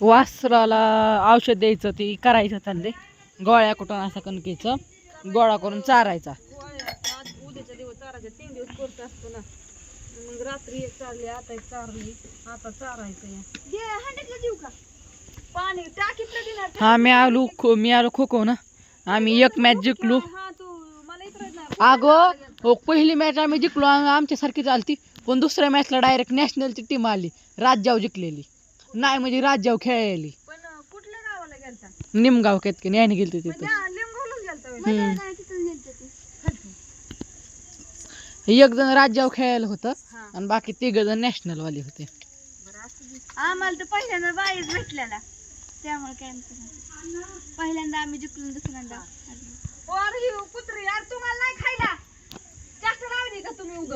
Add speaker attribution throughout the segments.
Speaker 1: वासराला औषध द्यायचं ते करायचं चालले गोळ्या कुठून असं कणकीचं गोळा करून चारायचा.
Speaker 2: उद्याच्या दिवस तीन दिवस करत असतो ना मग रात्री एक आता एक चारली आता चारायचं पाणी
Speaker 1: हा मी आलो खो मी आलो खो खो ना. आम्ही एक मॅच जिंकलो. अगं हो पहिली मॅच आम्ही जिंकलो आमच्यासारखी चालती पण दुसऱ्या मॅचला डायरेक्ट नॅशनलची टीम आली राज्यावर जिंकलेली. नाही म्हणजे राज्यावर खेळायली
Speaker 2: पण कुठल्या गावाला गेलता
Speaker 1: निमगाव केतकी न्यायने गेलती तिथं
Speaker 2: त्या लिंबवलंच गेलता होय.
Speaker 1: हम्म.
Speaker 2: काय तिथं गेलते ते? खालती.
Speaker 1: एक जण राज्यावर खेळायला होतं
Speaker 2: हा.
Speaker 1: आणि बाकी तिघ जण नॅशनल वाले होते
Speaker 2: आम्हाला तर पहिल्यांदा बाईच भेटलेला त्यामुळे काय नाही. पहिल्यांदा आम्ही जिंकलो दुसऱ्यांदा अरे ही कुत्री यार तुम्हाला नाही खायला जास्त राहिली का तुम्ही उग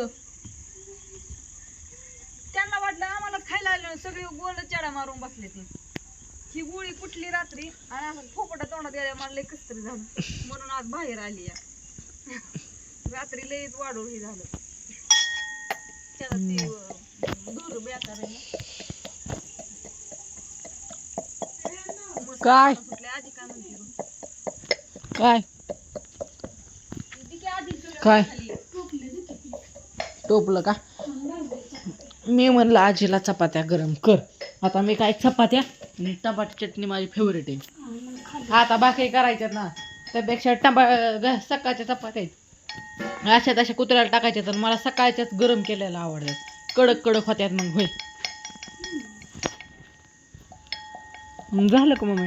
Speaker 2: सगळे गोल चढा मारून बसले ते. ही गोळी कुठली रात्री? आणि असं फोपटा तोंडात गेल्या मला लय कस तरी झालं म्हणून आज बाहेर आली या. रात्री लयच वाढून हे झालं. त्याला ते अं, धूर बेकार आहे ना मस्त
Speaker 1: काय?
Speaker 2: सुटले आजी काय म्हणते बघ.
Speaker 1: काय?
Speaker 2: ती की आधी तुला
Speaker 1: काय?
Speaker 2: खाली
Speaker 1: टोपलं का? मी म्हणलं आजीला चपात्या गरम कर. आता मी काय चपात्या आणि टमाट चटणी माझी फेवरेट आहे. आता बाकी करायच्यात ना. त्यापेक्षा टमा सकाळच्या चपात्या आहेत. अशा तशा कुत्र्याला टाकायच्या तर मला सकाळच्याच गरम केलेल्या आवडतात. कडक कडक होत्यात मग होय. मग झालं का मग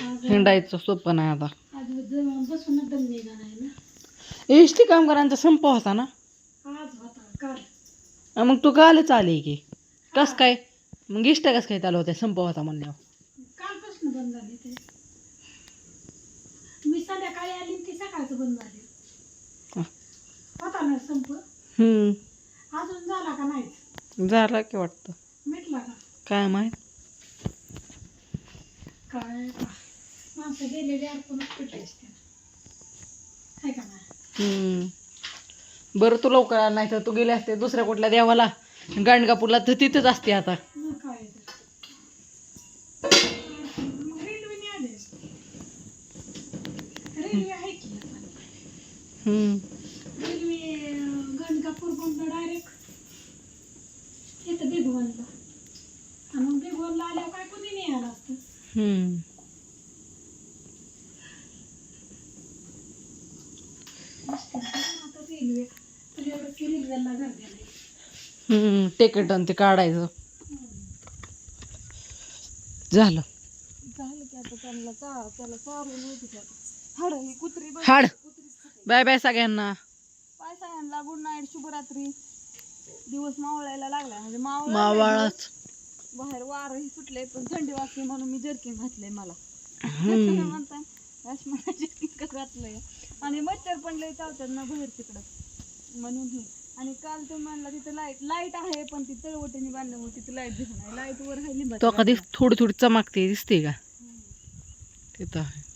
Speaker 1: हिंडायचं सोपं नाही आता.
Speaker 3: दम ना
Speaker 1: एस टी कामगारांचा संप होता ना?
Speaker 3: आज होता काल.
Speaker 1: अं मग तू कालच आले की. कस काय? मग इष्ट कस काय चालू होत्या संप होता म्हणल्यावर.
Speaker 3: कालपासून बंद झाली ते. मी संध्याकाळी आली आणि ती सकाळचं बंद झाली.
Speaker 1: हा.
Speaker 3: होता ना संप?
Speaker 1: हम्म.
Speaker 3: अजून झाला का नाहीच?
Speaker 1: झाला की वाटतं.
Speaker 3: मिटला का?
Speaker 1: काय माहीत?
Speaker 3: काय? माणसं गेलेली का
Speaker 1: हम्म. बरं तू लवकर आला नाही तर तू गेले असते दुसऱ्या कुठल्या देवाला. गाणगापूरला तर तिथंच असते आता.
Speaker 3: मग काय तर. मग रेल्वेने आले असते. रेल्वे आहे की आता.
Speaker 1: हम्म.
Speaker 3: रेल्वे अं, गणगापूर बंद डायरेक्ट बिगवनला आणि मग बिगवनला आल्यावर काय कोणी नाही आलं असतं?
Speaker 1: हम्म
Speaker 3: मस्त आहे. आता रेल्वे तर एवढं की रेल्वेला गर्दी नाही
Speaker 1: हम्म तिकीट आणि ते काढायचं. झालं.
Speaker 2: हाड ही
Speaker 1: बाय बाय सगळ्यांना.
Speaker 2: पाय सगळ्यांना. गुड नाईट शुभरात्री. दिवस मावळायला लागलाय. म्हणजे मावळ
Speaker 1: मावाळाच.
Speaker 2: बाहेर वार ही सुटले पण थंडी वाजते म्हणून मी जर्किन घातलंय मला. मला जर्किन घातलंय. आणि मच्छर पण लय चावतात ना बाहेर तिकडं. म्हणून आणि काल तो म्हणला तिथं लाइट लाइट आहे पण ती तळवटीने बांधल्यामुळे तिथं लाइट दिसत नाही. लाइट वर आहे
Speaker 1: तो कधी थोडी थोडी चमकते दिसते का? तिथं आहे.